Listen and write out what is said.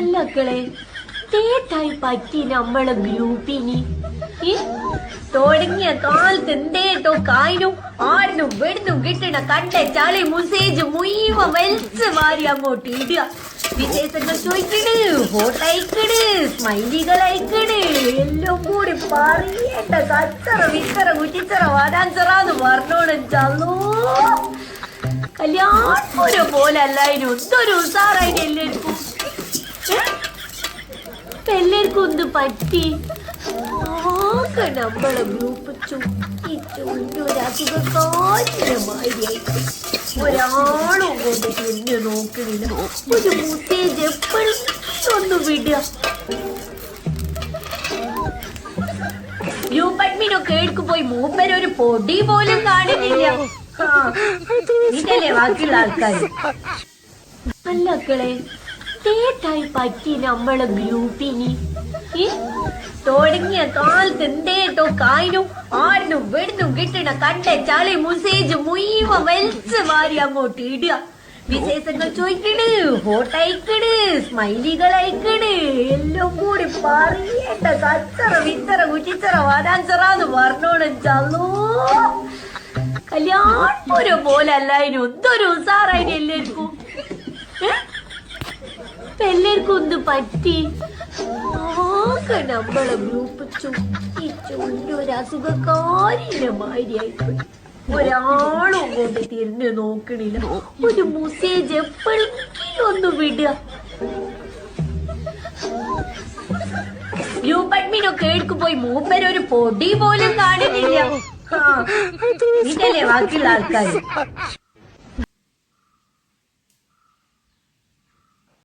അല്ലക്കളെ തേട്ടായി പറ്റി നമ്മളെ ഗ്രൂപ്പിനി. തുടങ്ങിയ കാലത്ത് എന്തേട്ടോ കായനും ആടിനും വെടിനും കിട്ടണ കണ്ട ചളി മുസേജ് മുഴുവൻ വലിച്ച് മാറി അങ്ങോട്ട് ഇടുക. വിശേഷങ്ങൾ ചോദിക്കണ് ഫോട്ടോ അയക്കണ് സ്മൈലികൾ അയക്കണ് എല്ലാം കൂടി പറയേണ്ട കച്ചറ വിച്ചറ കുറ്റിച്ചറ വാടാഞ്ചറാന്ന് പറഞ്ഞോളും ചല്ലോ കല്യാണപുരം പോലെ അല്ലായിരുന്നു. എന്തൊരു ഉസാറായിട്ട് എല്ലാവർക്കും? ഒന്ന് പറ്റി. ആകെ നമ്മളെ ഗ്രൂപ്പ് ചുറ്റി ചുറ്റി ഒരു ഒരാളും കൊണ്ട് തിരിഞ്ഞു നോക്കണില്ല. ഒരു മുത്തേജ് എപ്പോഴും ഒന്ന് വിടുക. ഗ്രൂപ്പ് അഡ്മിനൊക്കെ എടുക്ക് പോയി മൂപ്പര് ഒരു പൊടി പോലും കാണുന്നില്ല ഇതല്ലേ ബാക്കിയുള്ള ആൾക്കാർ അല്ലക്കളെ തേട്ടായി പറ്റി നമ്മളെ ഗ്രൂപ്പിനി. തുടങ്ങിയ കാലത്ത് എന്തേട്ടോ കായനും ആടിനും വെടിനും കിട്ടണ കണ്ട ചളി മുസേജ് മുഴുവൻ വലിച്ച് മാറി അങ്ങോട്ട് ഇടുക. വിശേഷങ്ങൾ ചോദിക്കണ് ഫോട്ടോ അയക്കണ് സ്മൈലികൾ അയക്കണ് എല്ലാം കൂടി പറയേണ്ട കച്ചറ വിത്തറ കുറ്റിച്ചറ വാടാഞ്ചറാന്ന് പറഞ്ഞോണ് ചല്ലോ കല്യാണപുരം പോലെ അല്ലായിരുന്നു. എന്തൊരു ഉസാറായിരുന്നു എല്ലാവർക്കും? ഇപ്പൊ എല്ലാവർക്കും ഒന്ന് പറ്റി. ആകെ നമ്മളെ ഗ്രൂപ്പ് ചുറ്റി ചുണ്ടി ഒരു അസുഖക്കാരിന്റെ മാതിരിയായിപ്പോയി ഒരാളും അങ്ങോട്ട് തിരിഞ്ഞു നോക്കണില്ല. ഒരു മുസേജ് എപ്പോഴെങ്കിലും ഒന്ന് വിടുക. ഗ്രൂപ്പ് അഡ്മിനൊക്കെ എടുക്കു പോയി. മൂപ്പര് ഒരു പൊടി പോലും കാണുന്നില്ല. ഇതല്ലേ ബാക്കിയുള്ള ആൾക്കാർ